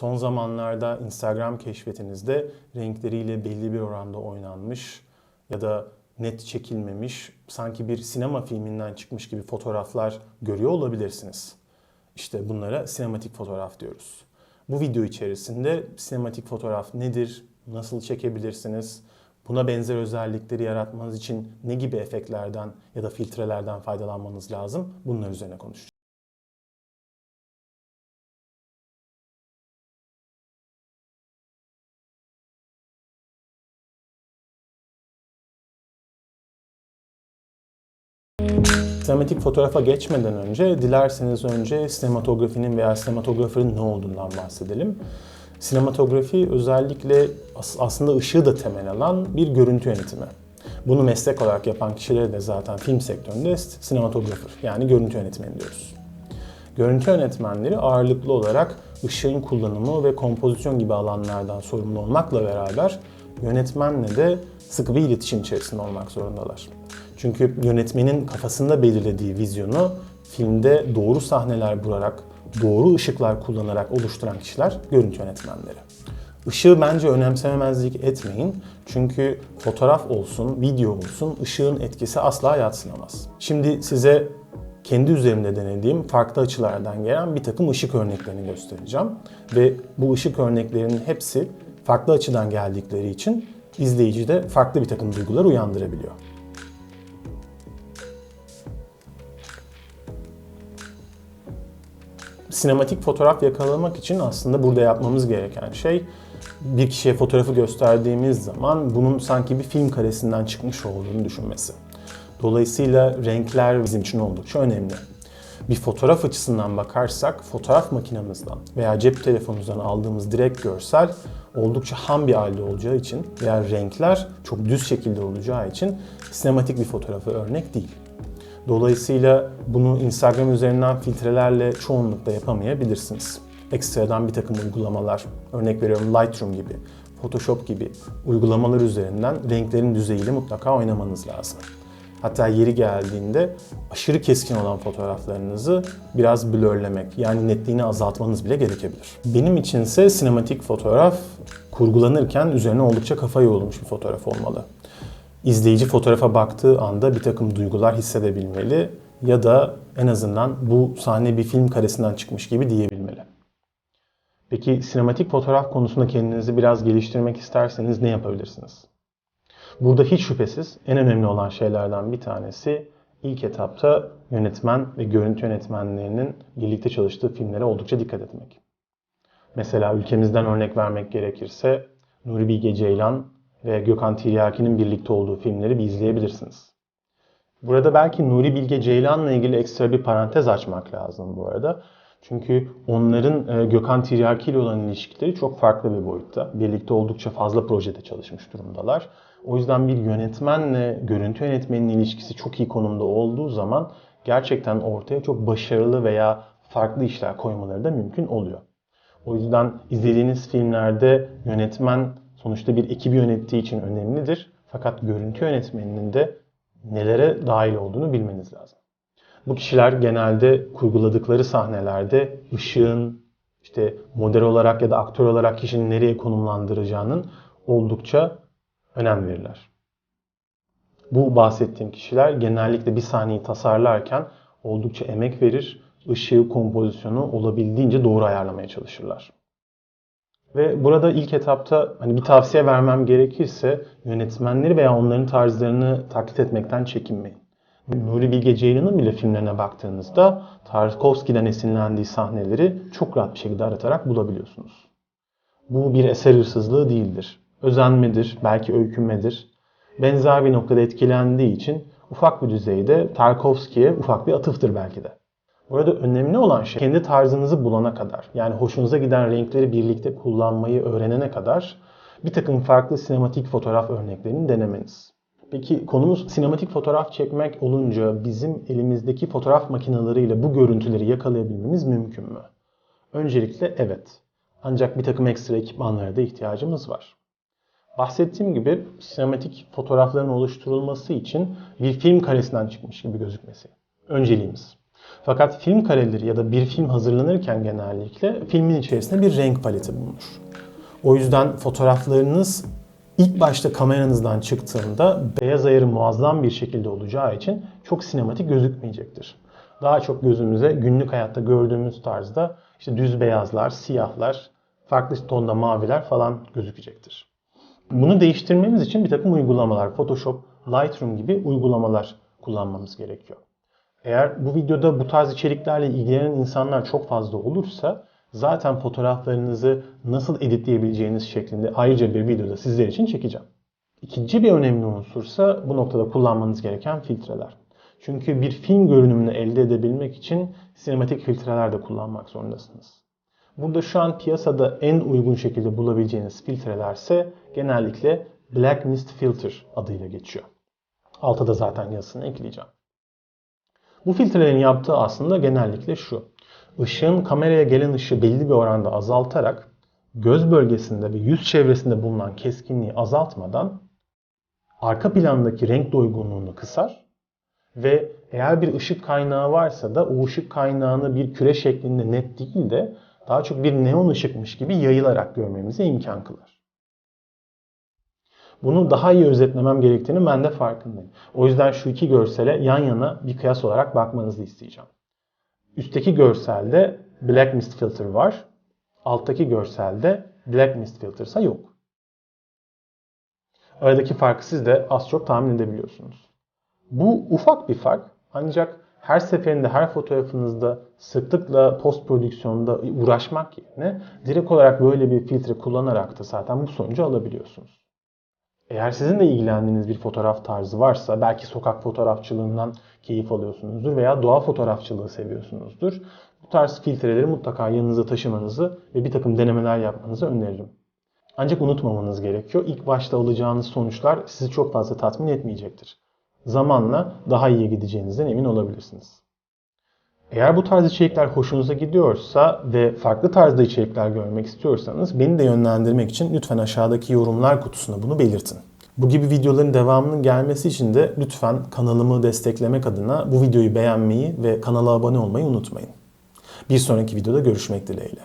Son zamanlarda Instagram keşfetinizde renkleriyle belli bir oranda oynanmış ya da net çekilmemiş, sanki bir sinema filminden çıkmış gibi fotoğraflar görüyor olabilirsiniz. İşte bunlara sinematik fotoğraf diyoruz. Bu video içerisinde sinematik fotoğraf nedir, nasıl çekebilirsiniz, buna benzer özellikleri yaratmanız için ne gibi efektlerden ya da filtrelerden faydalanmanız lazım bunlar üzerine konuşacağız. Sinematik fotoğrafa geçmeden önce dilerseniz önce sinematografinin veya sinematografinin ne olduğundan bahsedelim. Sinematografi özellikle as- aslında ışığı da temel alan bir görüntü yönetimi. Bunu meslek olarak yapan kişilere de zaten film sektöründe sinematografer yani görüntü yönetmeni diyoruz. Görüntü yönetmenleri ağırlıklı olarak ışığın kullanımı ve kompozisyon gibi alanlardan sorumlu olmakla beraber yönetmenle de sıkı bir iletişim içerisinde olmak zorundalar. Çünkü yönetmenin kafasında belirlediği vizyonu filmde doğru sahneler bularak, doğru ışıklar kullanarak oluşturan kişiler görüntü yönetmenleri. Işığı bence önemsememezlik etmeyin. Çünkü fotoğraf olsun, video olsun ışığın etkisi asla yatsınamaz. Şimdi size kendi üzerimde denediğim farklı açılardan gelen bir takım ışık örneklerini göstereceğim. Ve bu ışık örneklerinin hepsi farklı açıdan geldikleri için izleyicide farklı bir takım duygular uyandırabiliyor. Sinematik fotoğraf yakalamak için aslında burada yapmamız gereken şey bir kişiye fotoğrafı gösterdiğimiz zaman bunun sanki bir film karesinden çıkmış olduğunu düşünmesi. Dolayısıyla renkler bizim için oldukça önemli. Bir fotoğraf açısından bakarsak fotoğraf makinemizden veya cep telefonumuzdan aldığımız direkt görsel oldukça ham bir halde olacağı için veya renkler çok düz şekilde olacağı için sinematik bir fotoğrafı örnek değil. Dolayısıyla bunu Instagram üzerinden filtrelerle çoğunlukla yapamayabilirsiniz. Ekstradan bir takım uygulamalar, örnek veriyorum Lightroom gibi, Photoshop gibi uygulamalar üzerinden renklerin düzeyiyle mutlaka oynamanız lazım. Hatta yeri geldiğinde aşırı keskin olan fotoğraflarınızı biraz blurlemek yani netliğini azaltmanız bile gerekebilir. Benim içinse sinematik fotoğraf kurgulanırken üzerine oldukça kafa yorulmuş bir fotoğraf olmalı. İzleyici fotoğrafa baktığı anda bir takım duygular hissedebilmeli ya da en azından bu sahne bir film karesinden çıkmış gibi diyebilmeli. Peki sinematik fotoğraf konusunda kendinizi biraz geliştirmek isterseniz ne yapabilirsiniz? Burada hiç şüphesiz en önemli olan şeylerden bir tanesi ilk etapta yönetmen ve görüntü yönetmenlerinin birlikte çalıştığı filmlere oldukça dikkat etmek. Mesela ülkemizden örnek vermek gerekirse Nuri Bilge Ceylan ve Gökhan Tiryaki'nin birlikte olduğu filmleri bir izleyebilirsiniz. Burada belki Nuri Bilge Ceylan'la ilgili ekstra bir parantez açmak lazım bu arada. Çünkü onların e, Gökhan Tiryaki ile olan ilişkileri çok farklı bir boyutta. Birlikte oldukça fazla projede çalışmış durumdalar. O yüzden bir yönetmenle görüntü yönetmeninin ilişkisi çok iyi konumda olduğu zaman gerçekten ortaya çok başarılı veya farklı işler koymaları da mümkün oluyor. O yüzden izlediğiniz filmlerde yönetmen sonuçta bir ekibi yönettiği için önemlidir. Fakat görüntü yönetmeninin de nelere dahil olduğunu bilmeniz lazım. Bu kişiler genelde kurguladıkları sahnelerde ışığın işte model olarak ya da aktör olarak kişinin nereye konumlandıracağının oldukça önem verirler. Bu bahsettiğim kişiler genellikle bir sahneyi tasarlarken oldukça emek verir, ışığı, kompozisyonu olabildiğince doğru ayarlamaya çalışırlar. Ve burada ilk etapta hani bir tavsiye vermem gerekirse yönetmenleri veya onların tarzlarını taklit etmekten çekinmeyin. Nuri Bilge Ceylan'ın bile filmlerine baktığınızda Tarkovski'den esinlendiği sahneleri çok rahat bir şekilde aratarak bulabiliyorsunuz. Bu bir eser hırsızlığı değildir. Özenmedir, belki öykünmedir. Benzer bir noktada etkilendiği için ufak bir düzeyde Tarkovski'ye ufak bir atıftır belki de. Burada önemli olan şey kendi tarzınızı bulana kadar yani hoşunuza giden renkleri birlikte kullanmayı öğrenene kadar bir takım farklı sinematik fotoğraf örneklerini denemeniz. Peki konumuz sinematik fotoğraf çekmek olunca bizim elimizdeki fotoğraf makineleriyle bu görüntüleri yakalayabilmemiz mümkün mü? Öncelikle evet. Ancak bir takım ekstra ekipmanlara da ihtiyacımız var. Bahsettiğim gibi sinematik fotoğrafların oluşturulması için bir film karesinden çıkmış gibi gözükmesi. Önceliğimiz. Fakat film kareleri ya da bir film hazırlanırken genellikle filmin içerisinde bir renk paleti bulunur. O yüzden fotoğraflarınız ilk başta kameranızdan çıktığında beyaz ayarı muazzam bir şekilde olacağı için çok sinematik gözükmeyecektir. Daha çok gözümüze günlük hayatta gördüğümüz tarzda işte düz beyazlar, siyahlar, farklı tonda maviler falan gözükecektir. Bunu değiştirmemiz için bir takım uygulamalar, Photoshop, Lightroom gibi uygulamalar kullanmamız gerekiyor. Eğer bu videoda bu tarz içeriklerle ilgilenen insanlar çok fazla olursa zaten fotoğraflarınızı nasıl editleyebileceğiniz şeklinde ayrıca bir videoda sizler için çekeceğim. İkinci bir önemli unsursa bu noktada kullanmanız gereken filtreler. Çünkü bir film görünümünü elde edebilmek için sinematik filtreler de kullanmak zorundasınız. Burada şu an piyasada en uygun şekilde bulabileceğiniz filtrelerse genellikle Black Mist Filter adıyla geçiyor. Alta da zaten yazısını ekleyeceğim. Bu filtrelerin yaptığı aslında genellikle şu. Işığın kameraya gelen ışığı belli bir oranda azaltarak göz bölgesinde ve yüz çevresinde bulunan keskinliği azaltmadan arka plandaki renk doygunluğunu kısar ve eğer bir ışık kaynağı varsa da o ışık kaynağını bir küre şeklinde net değil de daha çok bir neon ışıkmış gibi yayılarak görmemize imkan kılar. Bunu daha iyi özetlemem gerektiğini ben de farkındayım. O yüzden şu iki görsele yan yana bir kıyas olarak bakmanızı isteyeceğim. Üstteki görselde Black Mist Filter var. Alttaki görselde Black Mist Filter ise yok. Aradaki farkı siz de az çok tahmin edebiliyorsunuz. Bu ufak bir fark ancak her seferinde her fotoğrafınızda sıklıkla post prodüksiyonda uğraşmak yerine direkt olarak böyle bir filtre kullanarak da zaten bu sonucu alabiliyorsunuz. Eğer sizin de ilgilendiğiniz bir fotoğraf tarzı varsa belki sokak fotoğrafçılığından keyif alıyorsunuzdur veya doğa fotoğrafçılığı seviyorsunuzdur. Bu tarz filtreleri mutlaka yanınıza taşımanızı ve bir takım denemeler yapmanızı öneririm. Ancak unutmamanız gerekiyor. İlk başta alacağınız sonuçlar sizi çok fazla tatmin etmeyecektir. Zamanla daha iyiye gideceğinizden emin olabilirsiniz. Eğer bu tarz içerikler hoşunuza gidiyorsa ve farklı tarzda içerikler görmek istiyorsanız beni de yönlendirmek için lütfen aşağıdaki yorumlar kutusuna bunu belirtin. Bu gibi videoların devamının gelmesi için de lütfen kanalımı desteklemek adına bu videoyu beğenmeyi ve kanala abone olmayı unutmayın. Bir sonraki videoda görüşmek dileğiyle.